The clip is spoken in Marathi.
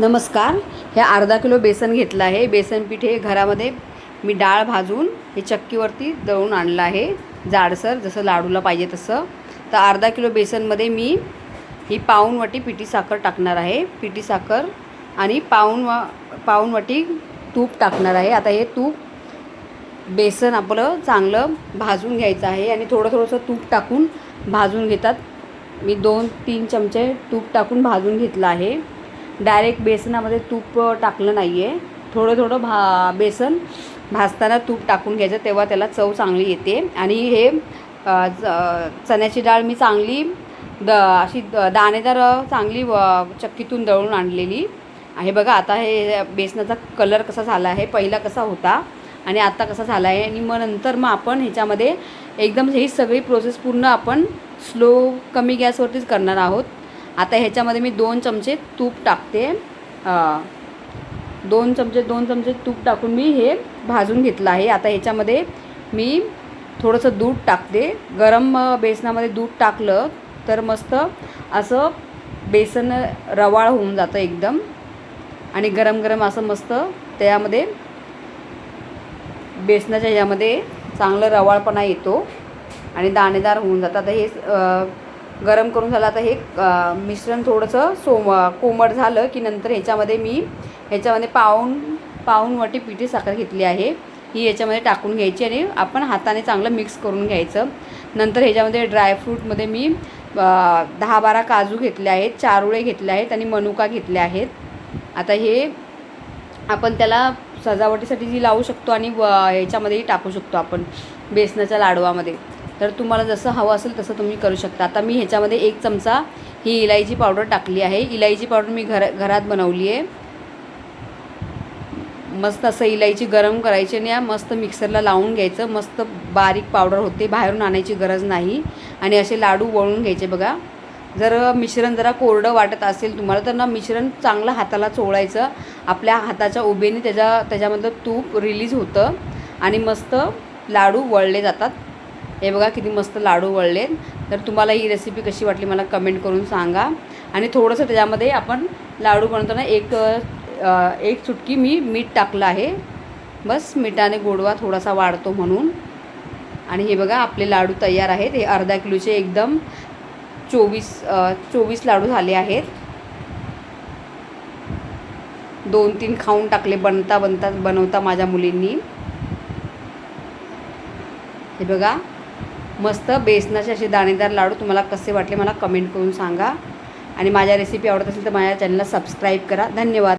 नमस्कार. हे अर्धा किलो बेसन घेतलं आहे. बेसन पीठ हे घरामध्ये मी डाळ भाजून हे चक्कीवरती दळून आणलं आहे. जाडसर जसं लाडूला पाहिजे तसं. तर अर्धा किलो बेसनमध्ये मी ही पाऊण पिठी साखर टाकणार आहे. पिठी साखर आणि पाऊण वा पाऊण तूप टाकणार आहे. आता हे तूप बेसन आपलं चांगलं भाजून घ्यायचं आहे आणि थोडं थोडंसं तूप टाकून भाजून घेतात. मी दोन तीन चमचे तूप टाकून भाजून घेतलं आहे. डायरेक्ट बेसनामध्ये तूप टाकलं नाही आहे थोडं थोडं भा बेसन भाजताना तूप टाकून घ्यायचं तेव्हा त्याला चव चांगली येते. आणि हे च- चण्याची डाळ मी चांगली द अशी द- दाणेदार चांगली व चक्कीतून दळून आणलेली. आहे बघा आता हे बेसनाचा कलर कसा झाला आहे पहिला कसा होता आणि आता कसा झाला आहे. आणि मग नंतर मग आपण ह्याच्यामध्ये एकदम ही सगळी प्रोसेस पूर्ण आपण स्लो कमी गॅसवरतीच करणार आहोत. आता ह्याच्यामध्ये मी दोन चमचे तूप टाकते. दोन चमचे दोन चमचे तूप टाकून मी हे भाजून घेतलं आहे. आता ह्याच्यामध्ये मी थोडंसं दूध टाकते. गरम बेसनामध्ये दूध टाकलं तर मस्त असं बेसन रवाळ होऊन जातं एकदम. आणि गरम गरम असं मस्त त्यामध्ये बेसनाच्या ह्याच्यामध्ये चांगलं रवाळपणा येतो आणि दाणेदार होऊन जातं. आता हे गरम करून झालं. आता हे मिश्रण थोडंसं सोम कोमट झालं की नंतर ह्याच्यामध्ये मी ह्याच्यामध्ये पाऊण पाऊण वाटी पिठी साखर घेतली आहे. ही याच्यामध्ये टाकून घ्यायची आणि आपण हाताने चांगलं मिक्स करून घ्यायचं. नंतर ह्याच्यामध्ये ड्रायफ्रूटमध्ये मी दहा बारा काजू घेतले आहेत चारुळे घेतले आहेत आणि मनुका घेतले आहेत. आता हे आपण त्याला सजावटीसाठी जी लावू शकतो आणि व ह्याच्यामध्येही टाकू शकतो आपण बेसनाच्या लाडवामध्ये. तर तुम्हाला जसं हवं असेल तसं तुम्ही करू शकता. आता मी ह्याच्यामध्ये एक चमचा ही इलायची पावडर टाकली आहे. इलायची पावडर मी घर घरात बनवली आहे. मस्त असं इलायची गरम करायची आणि या मस्त मिक्सरला लावून घ्यायचं. मस्त बारीक पावडर होते. बाहेरून आणायची गरज नाही. आणि असे लाडू वळून घ्यायचे बघा. जर मिश्रण जरा कोरडं वाटत असेल तुम्हाला तर ना मिश्रण चांगलं हाताला चोळायचं. आपल्या हाताच्या उभेने त्याच्या त्याच्यामधलं तूप रिलीज होतं. आणि मस्त लाडू वळले जातात. हे बघा किती मस्त लाडू वळलेत तर तुम्हाला ही रेसिपी कशी वाटली मला कमेंट करून सांगा. आणि थोडंसं त्याच्यामध्ये आपण लाडू बनवताना एक एक चुटकी मी मीठ टाकलं आहे. बस मिठाने गोडवा थोडासा वाढतो म्हणून. आणि हे बघा आपले लाडू तयार आहेत. हे अर्धा किलोचे एकदम चोवीस चोवीस लाडू झाले आहेत. दोन तीन खाऊन टाकले बनता बनता बनवता माझ्या मुलींनी. हे बघा मस्त बेसनाचे असे दाणेदार लाडू तुम्हाला कसे वाटले मला कमेंट करून सांगा. आणि माझ्या रेसिपी आवडत असेल तर माझ्या चॅनलला सबस्क्राईब करा. धन्यवाद.